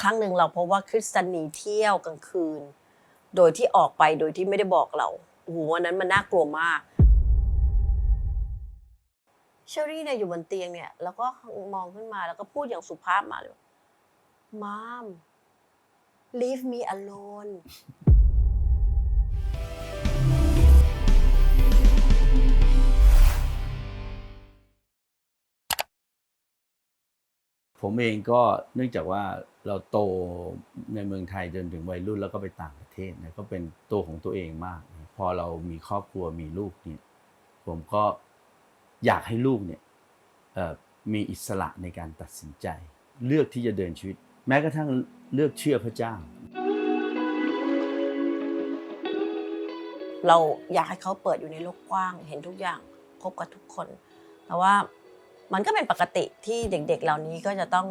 ครั้งหนึ่งเราเพบว่าคริสตันนีเที่ยวกลางคืน โดยที่ออกไปโดยที่ไม่ได้บอกเราโอ้โหวันนั้นมันน่ากลัวมากเชอรี่เนี่ยอยู่บนเตียงเนี่ย แล้วก็มองขึ้นมาแล้วก็พูดอย่างสุภาพมาเลยมาม leave me alone ผมเองก็เนื่องจากว่า เราโตในเมืองไทยจนถึงวัยรุ่นแล้วก็ไปต่างประเทศนะก็เป็นตัวของตัวเองมาก พอเรามีครอบครัวมีลูกเนี่ยผมก็อยากให้ลูกเนี่ยมีอิสระในการตัดสินใจ เลือกที่จะเดินชีวิต แม้กระทั่งเลือกเชื่อพระเจ้า เราอยากให้เขาเปิดอยู่ในโลกกว้าง เห็นทุกอย่างพบกับทุกคน แต่ว่า มันก็เป็นปกติที่เด็กๆ เหล่านี้ก็จะต้อง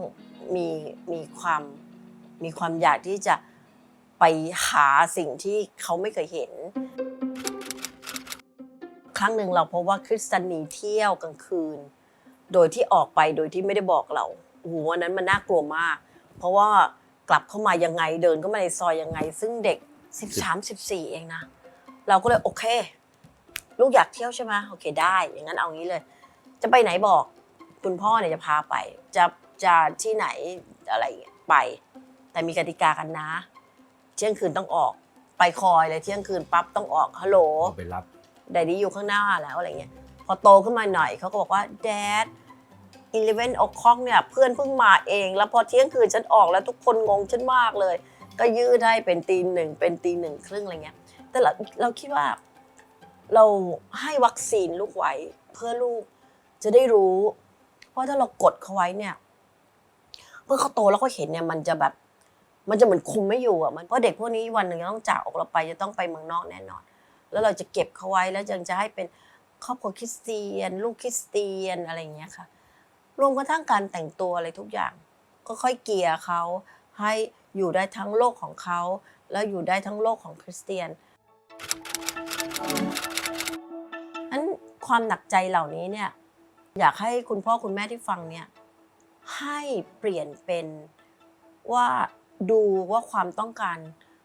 มีมีความมีความอยากที่จะไปหาสิ่งที่เขาไม่เคยเห็น ครั้งหนึ่งเราพบว่าคริสตันนีเที่ยวกลางคืน โดยที่ออกไปโดยที่ไม่ได้บอกเราโอ้โหวันนั้นมันน่ากลัวมาก เพราะว่ากลับเข้ามายังไงเดินเข้ามาในซอยยังไง ซึ่งเด็ก 13 14 เองนะ เราก็เลยโอเค ลูกอยากเที่ยวใช่ไหมโอเคได้ อย่างนั้นเอางี้เลย จะไปไหนบอก คุณพ่อเนี่ยจะพาไป จะจะที่ไหนอะไรอย่างเงี้ยไป แต่มีกติกากันนะ เที่ยงคืนต้องออกไปคอยเลยเที่ยงคืนปั๊บต้องออกฮัลโหลก็ไปรับแดดดี้อยู่ข้างหน้าแล้วอะไรเงี้ยพอโตขึ้นมาหน่อยเขาก็บอกว่าแดด11 o'clock เนี่ยเพื่อนเพิ่งมาเอง แล้วพอเที่ยงคืนฉันออกแล้วทุกคนงงฉันมากเลย ก็ยืดให้เป็นตีหนึ่งเป็นตีหนึ่งครึ่งอะไรเงี้ย แต่เราเราคิดว่า เราให้วัคซีนลูกไว้เพื่อลูกจะได้รู้เพ ราะถ้าเรากดเขาไว้เนี่ยเมื่อเขาโตแล้วเขาเห็นเนี่ยมันจะแบบ มันจะเหมือนคุมไม่อยู่อะมันเพราะเด็กพวกนี้วันหนึ่งจะต้องจากออกเราไปจะต้องไปเมืองนอกแน่นอน แล้วเราจะเก็บเขาไว้แล้วยังจะให้เป็นครอบครัวคริสเตียน ลูกคริสเตียนอะไรอย่างเงี้ยค่ะ รวมกระทั่งการแต่งตัวอะไรทุกอย่าง ก็ค่อยเกียร์เขาให้อยู่ได้ทั้งโลกของเขา แล้วอยู่ได้ทั้งโลกของคริสเตียนนั้นความหนักใจเหล่านี้เนี่ย อยากให้คุณพ่อคุณแม่ที่ฟังเนี่ยให้เปลี่ยนเป็นว่าดูว่าความต้องการ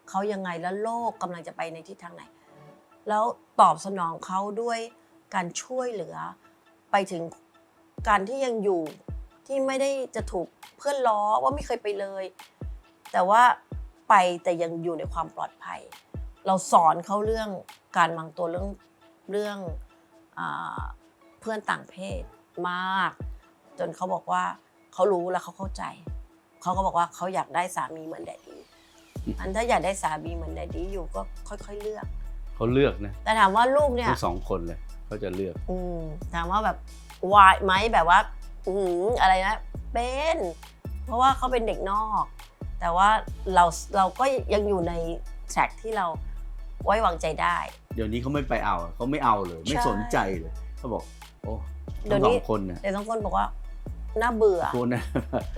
เขายังไงแล้วโลกกำลังจะไปในทิศทางไหน แล้วตอบสนองเขาด้วยการช่วยเหลือ ไปถึงการที่ยังอยู่ที่ไม่ได้จะถูกเพื่อนล้อว่าไม่เคยไปเลย แต่ว่าไปแต่ยังอยู่ในความปลอดภัย เราสอนเขาเรื่องการวางตัวเรื่องเรื่องอ เพื่อนต่างเพศมาก จนเขาบอกว่าเขารู้แล้วเขาเข้าใจ เขาก็บอกว่าเขาอยากได้สามีเหมือนแดดดี้อันถ้าอยากได้สามีเหมือนแดดดี้อยู่ก็ค่อย ๆเลือก เขาเลือกนะแต่ถามว่าลูกเนี่ยทั้งสองคนเลยเขาจะเลือก อืมถามว่าแบบวายไหมแบบว่าอือหืออะไรนะเป็นเพราะว่าเขาเป็นเด็กนอก แต่ว่าเราเราก็ยังอยู่ในแทร็กที่เราไว้วางใจได้ เดี๋ยวนี้เขาไม่ไปเอาเขาไม่เอาเลย ไม่ใช่สนใจเลยเขาบอก โอ้เดี๋ทั้ยวงสนี้องคนเนี่ยแต่บางคนบอกว่าน่าเบื่อคนนะ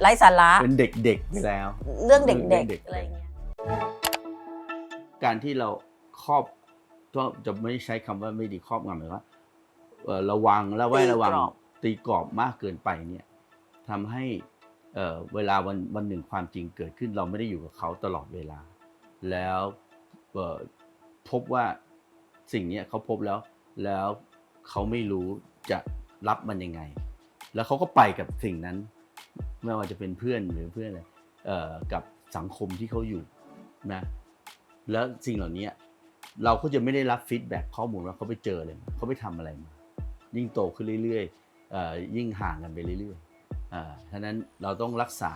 ไร้สาระเป็นเด็กๆไปแล้ว เรื่องเเรื่องด็กเด็กๆอะไรอย่างเงี้ยการที่เราครอบก็จะไม่ใช้คำว่าไม่ดีครอบงำหมายว่าเอ่อระวังและไว้ระวังตีกรอบตีกรอบมากเกินไปเนี่ยทำให้เอ่อเวลาวันวันหนึ่งความจริงเกิดขึ้น เราไม่ได้อยู่กับเขาตลอดเวลา แล้วเอ่อพบว่าสิ่งเนี้ยเขาพบแล้ว แล้วเขาไม่รู้ จะรับมันยังไง แล้วเขาก็ไปกับสิ่งนั้น ไม่ว่าจะเป็นเพื่อนหรือเพื่อนอะไรกับสังคมที่เขาอยู่นะแล้วสิ่งเหล่านี้เราก็จะไม่ได้รับฟีดแบ็กข้อมูลว่าเขาไปเจออะไรมาเขาไปทำอะไรมา ยิ่งโตขึ้นเรื่อยๆยิ่งห่างกันไปเรื่อยๆอ่าฉะนั้นเราต้องรักษา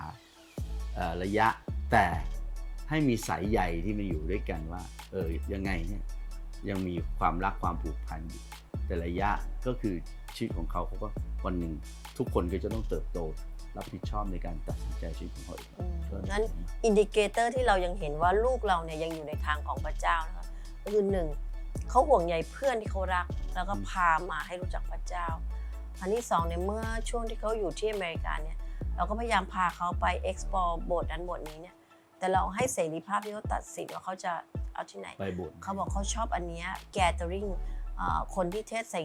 ระยะแต่ให้มีสายใยที่มาอยู่ด้วยกันว่า เออยังไงเนี่ยยังมีความรักความผูกพันอยู่ แต่ระยะก็คือชีวิตของเขาเขาก็วันหนึ่งทุกคนก็จะต้องเติบโต รับผิดชอบในการตัดสินใจชีวิตของเขาเองอืมนั้นอินดิเคเตอร์ที่เรายังเห็นว่าลูกเราเนี่ยยังอยู่ในทางของพระเจ้านะคะก็คือหนึ่งเขาห่วงใยเพื่อนที่เขารัก แล้วก็พามาให้รู้จักพระเจ้า อันที่สองเนี่ยเมื่อช่วงที่เขาอยู่ที่อเมริกาเนี่ยเราก็พยายามพาเขาไป explore โบสถ์นั้นโบสถ์นี้เนี่ยแต่เราให้เสรีภาพที่เขาตัดสินว่าเขาจะเอาที่ไหน ไปโบสถ์เขาบอกเขาชอบอันเนี้ย gathering อ่า คนที่เทศใส่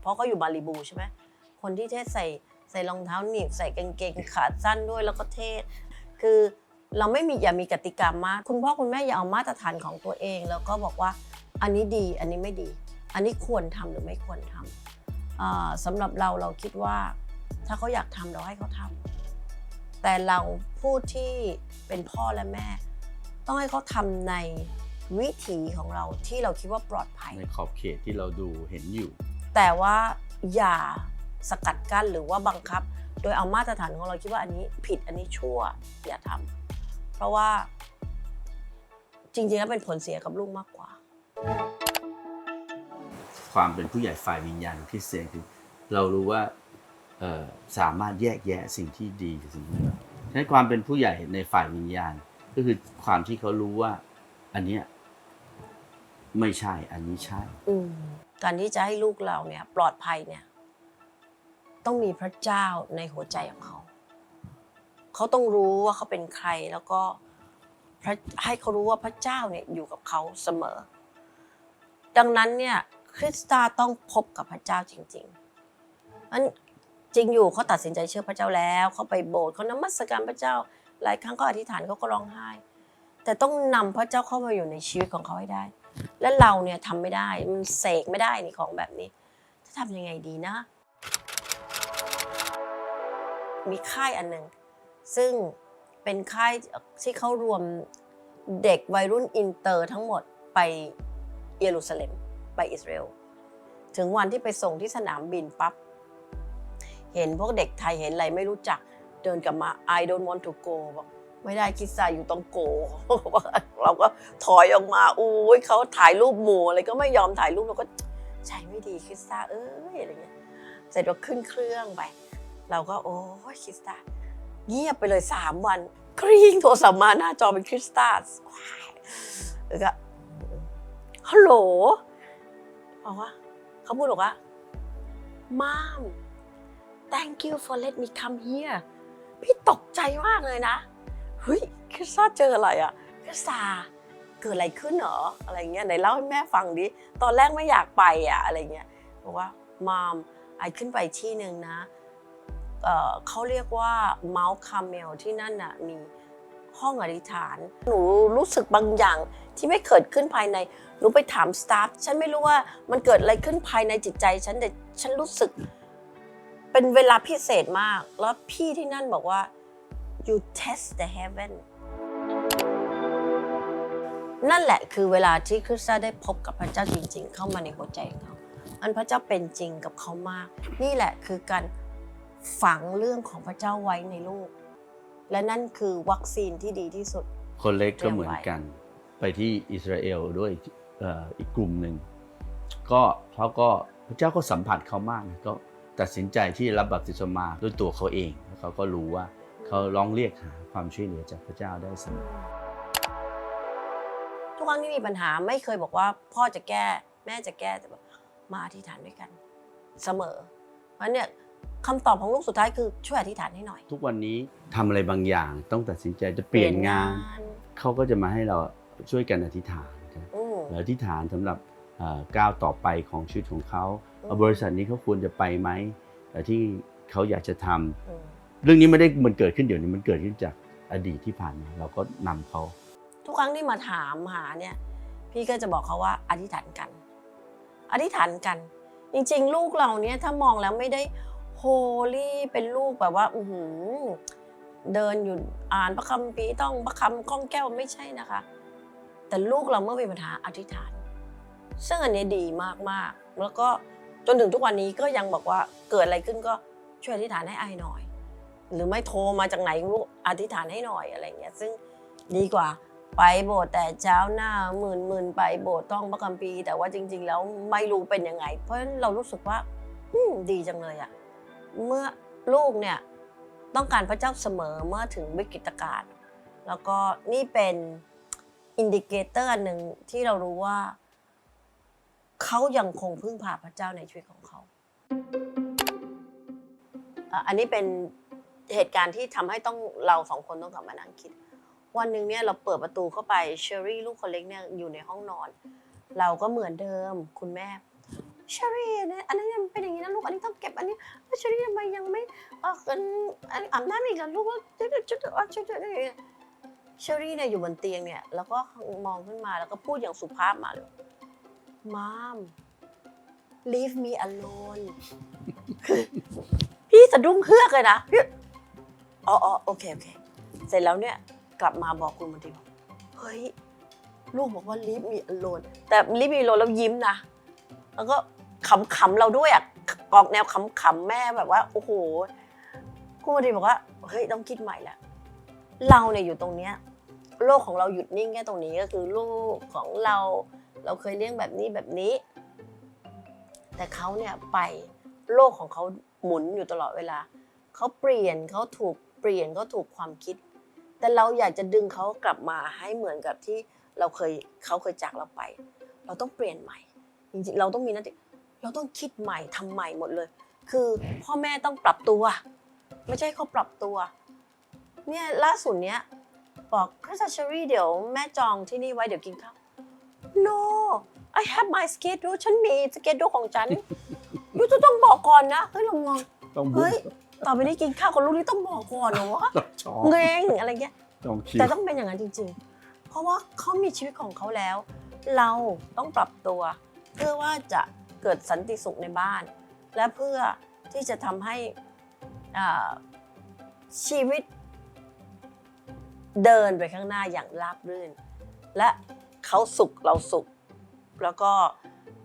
เพราะเขาอยู่บาลิบูใช่ไหมคนที่เทศใส่ใส่รองเท้าหนีบใส่กางเกงขาสั้นด้วยแล้วก็เทศ คือเราไม่มีอย่ามีกติกามากคุณพ่อคุณแม่อย่าเอามาตรฐานของตัวเอง แล้วก็บอกว่าอันนี้ดีอันนี้ไม่ดี อันนี้ควรทำหรือไม่ควรทำอ่าสำหรับเราเราคิดว่าถ้าเขาอยากทำเราให้เขาทำแต่เราผู้ที่เป็นพ่อและแม่ ต้องให้เขาทำใน วิถีของเราที่เราคิดว่าปลอดภัย ในขอบเขตที่เราดูเห็นอยู่ แต่ว่าอย่าสกัดกั้นหรือว่าบังคับ โดยเอามาตรฐานของเราคิดว่าอันนี้ผิดอันนี้ชั่วอย่าทำเพราะว่า จริงๆแล้วเป็นผลเสียกับลูกมากกว่า ความเป็นผู้ใหญ่ฝ่ายวิญญาณของคริสเตียนคือ เรารู้ว่าเอ่อสามารถแยกแยะสิ่งที่ดีกับสิ่งที่ไม่ดีฉะนั้นความเป็นผู้ใหญ่ในฝ่ายวิญญาณ ก็คือความที่เขารู้ว่า อันเนี้ย ไม่ใช่ อันนี้ใช่ อืมการที่จะให้ลูกเราเนี่ย ปลอดภัยเนี่ย ต้องมีพระเจ้าในหัวใจของเขา เขาต้องรู้ว่าเขาเป็นใครแล้วก็พระให้เขารู้ว่าพระเจ้าเนี่ยอยู่กับเขาเสมอ ดังนั้นเนี่ย คริสตาต้องพบกับพระเจ้าจริงๆนั้นจริงอยู่เขาตัดสินใจเชื่อพระเจ้าแล้วเขาไปโบสถ์เขานมัสการพระเจ้า หลายครั้งก็อธิษฐานเขาก็ร้องไห้ แต่ต้องนำพระเจ้าเข้ามาอยู่ในชีวิตของเขาให้ได้ และเราเนี่ยทำไม่ได้มันเสกไม่ได้นี่ของแบบนี้ จะทำยังไงดีนะ มีค่ายอันหนึ่งซึ่งเป็นค่ายที่เขารวมเด็กวัยรุ่นอินเตอร์ทั้งหมดไปเยรูซาเล็มไปอิสราเอลถึงวันที่ไปส่งที่สนามบินปั๊บเห็นพวกเด็กไทยเห็นอะไรไม่รู้จักเดินกลับมา I don't want to go บอก ไม่ได้คิดซาอยู่ต้องโก เราก็ถอยออกมาอุ้ยเขาถ่ายรูปหมู่อะไรก็ไม่ยอมถ่ายรูปเราก็ใจไม่ดีคริสตาเอ้ยอะไรเงี้ยเสร็จเราขึ้นเครื่องไป เราก็โอ้ยคริสตาเงียบไปเลยสามวันกริ้งโทรศัพท์มาหน้าจอเป็นคริสตาว้ายแล้วก็ฮัลโหลบอกว่าเขาพูดบอกว่า mom thank you for let me come here พี่ตกใจมากเลยนะ เฮ้ยคริสตาเจออะไรอะคริสตาเกิดอะไรขึ้นเหรออะไรเงี้ยไหนเล่าให้แม่ฟังดิตอนแรกไม่อยากไปอะอะไรเงี้ยบอกว่ามามไอขึ้นไปที่หนึ่งนะเเขาเรียกว่าเมาส์คาเมลที่นั่นน่ะมีห้องอธิษฐาน หนูรู้สึกบางอย่างที่ไม่เกิดขึ้นภายใน หนูไปถามสตาฟฉันไม่รู้ว่ามันเกิดอะไรขึ้นภายในจิตใจฉันแต่ฉันรู้สึกเป็นเวลาพิเศษมาก แล้วพี่ที่นั่นบอกว่า you test the heaven นั่นแหละคือเวลาที่คริสตาได้พบกับพระเจ้าจริง ๆ เข้ามาในหัวใจเขา อันพระเจ้าเป็นจริงกับเขามาก นี่แหละคือการฝังเรื่องของพระเจ้าไว้ในลูก และนั่นคือวัคซีนที่ดีที่สุด คนเล็กก็เหมือนกัน ไปที่อิสราเอลด้วยอีกกลุ่มหนึ่งก็เขาก็พระเจ้าก็สัมผัสเขามากก็ตัดสินใจที่รับบัพติศมาด้วยตัวเขาเองแล้วเขาก็รู้ว่า เขาร้องเรียกหาความช่วยเหลือจากพระเจ้าได้เสมอทุกครั้งที่มีปัญหาไม่เคยบอกว่าพ่อจะแก้แม่จะแก้แต่แบบมาอธิษฐานด้วยกันเสมอ เพราะเนี่ยคำตอบของลูกสุดท้ายคือช่วยอธิษฐานให้หน่อย ทุกวันนี้ทำอะไรบางอย่างต้องตัดสินใจจะเปลี่ยนงาน เขาก็จะมาให้เราช่วยกันอธิษฐานกันอืมอธิษฐานสำหรับเอ่อก้าวต่อไปของชีวิตของเขาอืมว่าบริษัทนี้เขาควรจะไปไหมเอ่อที่เขาอยากจะทำอืม เรื่องนี้ไม่ได้มันเกิดขึ้นเดี๋ยวนี้มันเกิดขึ้นจากอดีตที่ผ่านมาเราก็นำเขาทุกครั้งที่มาถามหาเนี่ย พี่ก็จะบอกเขาว่าอธิษฐานกัน อธิษฐานกัน จริงๆ ลูกเราเนี่ยถ้ามองแล้วไม่ได้โฮลี่เป็นลูกแบบว่าอือหือเดินอยู่อ่านพระคัมภีร์ต้องพระคำคล่องแก้วไม่ใช่นะคะ แต่ลูกเราเมื่อมีปัญหาอธิษฐาน ซึ่งอันนี้ดีมากๆ แล้วก็จนถึงทุกวันนี้ก็ยังบอกว่าเกิดอะไรขึ้นก็ช่วยอธิษฐานให้ไอหน่อย หรือไม่โทรมาจากไหนลูกอธิษฐานให้หน่อยอะไรเงี้ยซึ่งดีกว่าไปโบสถ์แต่เช้าหน้าหมื่นหมื่นไปโบสถ์ต้องพระคัมภีร์แต่ว่าจริง ๆ แล้วไม่รู้เป็นยังไง เพราะฉะนั้นเรารู้สึกว่าดีจังเลยอะเมื่อลูกเนี่ยต้องการพระเจ้าเสมอเมื่อถึงวิกฤตการณ์แล้วก็นี่เป็นอินดิเคเตอร์หนึ่งที่เรารู้ว่า เขายังคงพึ่งพาพระเจ้าในชีวิตของเขา อันนี้เป็น เหตุการณ์ที่ทำให้ต้องเราสองคนต้องกลับมานั่งคิด วันหนึ่งเนี่ยเราเปิดประตูเข้าไปเชอรี่ลูกคนเล็กเนี่ยอยู่ในห้องนอน เราก็เหมือนเดิมคุณแม่เชอรี่เนี่ยอันนั้นยังเป็นอย่างนี้นะลูกอันนี้ต้องเก็บอันนี้เชอรี่ทำไมยังไม่เอออันอันอาบน้ำอีกแล้วลูกว่าจุดจุดจุดจุดจุดเชอรี่เนี่ยอยู่บนเตียงเนี่ยแล้วก็มองขึ้นมาแล้วก็พูดอย่างสุภาพมาเลยมาม leave me alone พี่สะดุ้งเฮือกเลยนะพี่ อ๋ออ๋อโอเคโอเค เสร็จแล้วเนี่ยกลับมาบอกคุณมนตรีบอกเฮ้ยลูกบอกว่า leave me alone แต่ leave me alone แล้วยิ้มนะ แล้วก็ขำๆเราด้วยอะออกแนวขำๆแม่แบบว่า โอ้โหคุณมนตรีบอกว่าเฮ้ยต้องคิดใหม่ละเราเนี่ยอยู่ตรงเนี้ยโลกของเราหยุดนิ่งแค่ตรงนี้ก็คือลูกของเราเราเคยเลี้ยงแบบนี้แบบนี้ แต่เขาเนี่ยไปโลกของเขาหมุนอยู่ตลอดเวลาเขาเปลี่ยนเขาถูก ลี่ยนเขาถูกความคิด แต่เราอยากจะดึงเขากลับมาให้เหมือนกับที่เราเคยเขาเคยจากเราไป เราต้องเปลี่ยนใหม่ จริงๆ เราต้องมีหน้าที่เราต้องคิดใหม่ทำใหม่หมดเลย คือพ่อแม่ต้องปรับตัว ไม่ใช่เขาปรับตัว เนี่ยล่าสุดเนี้ยบอกคริสเชอรี่เดี๋ยวแม่จองที่นี่ไว้เดี๋ยวกินข้าว no I have my schedule ฉันมี schedule ของฉันยูจะต้องบอกก่อนนะ เฮ้ยเรางงต้องบุ๊เฮ้ย ต่อไปนี้กินข้าวกับลูกนี่ต้องบอกก่อนเหรอวะต้องชอบเงงอะไรเงี้ยต้องคิดแต่ต้องเป็นอย่างนั้นจริง ๆ เพราะว่าเขามีชีวิตของเขาแล้ว เราต้องปรับตัว เพื่อว่าจะเกิดสันติสุขในบ้าน และเพื่อที่จะทำให้อ่าชีวิต เดินไปข้างหน้าอย่างราบรื่น และเขาสุขเราสุข แล้วก็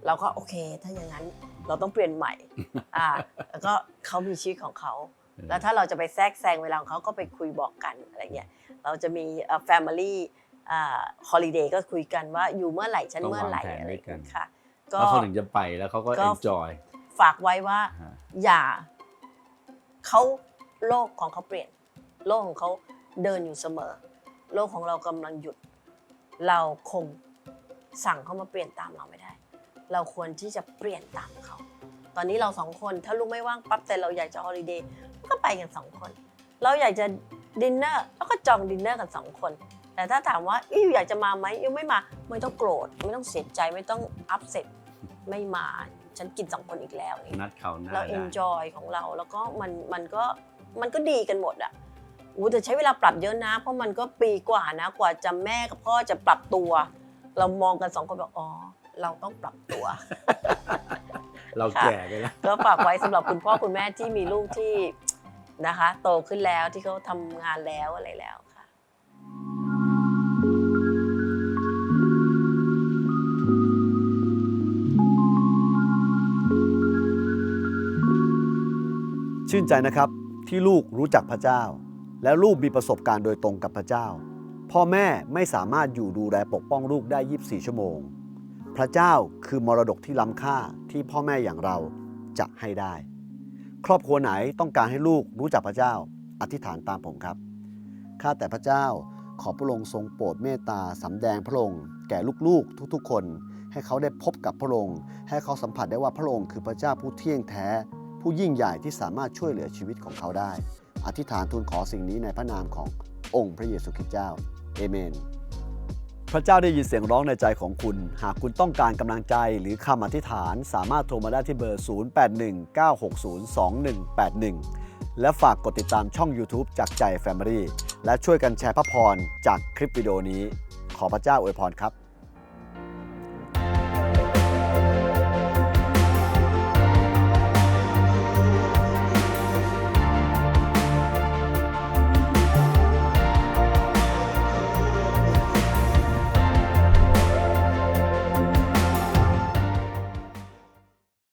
เราก็โอเค ถ้าอย่างนั้น เราต้องเปลี่ยนใหม่อ่าแล้วก็เขามีชีวิตของเขา แล้วถ้าเราจะไปแทรกแซงเวลาของเขาก็ไปคุยบอกกันอะไรเงี้ยเราจะมีเอ่อ family อ่า holiday ก็คุยกันว่าอยู่เมื่อไหร่ฉันต้องเมื่อไหร่วางแผนอะไรด้วยกัน ค่ะก็แล้วเขาถึงจะไปแล้วเขาก็ ก็ enjoy ฝากไว้ว่า ฮะ อย่าเขาโลกของเขาเปลี่ยน โลกของเขาเดินอยู่เสมอ โลกของเรากำลังหยุด เราคงสั่งเขามาเปลี่ยนตามเราไม่ได้ เราควรที่จะเปลี่ยนตามเขา ตอนนี้เราสองคนถ้าลูกไม่ว่างปั๊บแต่เราอยากจะฮอลิเดย์ก็ไปกันสองคน เราอยากจะดินเนอร์แล้วก็จองดินเนอร์กันสองคน แต่ถ้าถามว่าอิวอยากจะมาไหมอิวไม่มาไม่ต้องโกรธไม่ต้องเสียใจไม่ต้องอัพเซ็ตไม่มาฉันกินสองคนอีกแล้วอย่างเงี้ยนัดเขาหน้าเราได้เอนจอยของเราแล้วก็มันมันก็มันก็ดีกันหมดอะอู้แต่ใช้เวลาปรับเยอะนะ เพราะมันก็ปีกว่านะกว่าจะแม่กับพ่อจะปรับตัว เรามองกันสองคนแบบอ๋อ เราต้องปรับตัว เราแก่ไปแล้วก็ฝากไว้สำหรับคุณพ่อคุณแม่ที่มีลูกที่นะคะ โตขึ้นแล้วที่เขาทำงานแล้วอะไรแล้วค่ะ ชื่นใจนะครับที่ลูกรู้จักพระเจ้า และลูกมีประสบการณ์โดยตรงกับพระเจ้า พ่อแม่ไม่สามารถอยู่ดูแลปกป้องลูกได้ 24 ชั่วโมง พระเจ้าคือมรดกที่ล้ำค่าที่พ่อแม่อย่างเราจะให้ได้ ครอบครัวไหนต้องการให้ลูกรู้จักพระเจ้า อธิษฐานตามผมครับ ข้าแต่พระเจ้าขอพระองค์ทรงโปรดเมตตาสำแดงพระองค์แก่ลูกๆทุกๆ คน ให้เขาได้พบกับพระองค์ ให้เขาสัมผัสได้ว่าพระองค์คือพระเจ้าผู้เที่ยงแท้ ผู้ยิ่งใหญ่ที่สามารถช่วยเหลือชีวิตของเขาได้ อธิษฐานทูลขอสิ่งนี้ในพระนามขององค์พระเยซูคริสต์เจ้า เอเมน พระเจ้าได้ยินเสียงร้องในใจของคุณ หากคุณต้องการกำลังใจหรือคำอธิษฐาน สามารถโทรมาได้ที่เบอร์ 0819602181 และฝากกดติดตามช่อง YouTube จากใจ Family และช่วยกันแชร์พระพรจากคลิปวิดีโอนี้ ขอพระเจ้าอวยพรครับ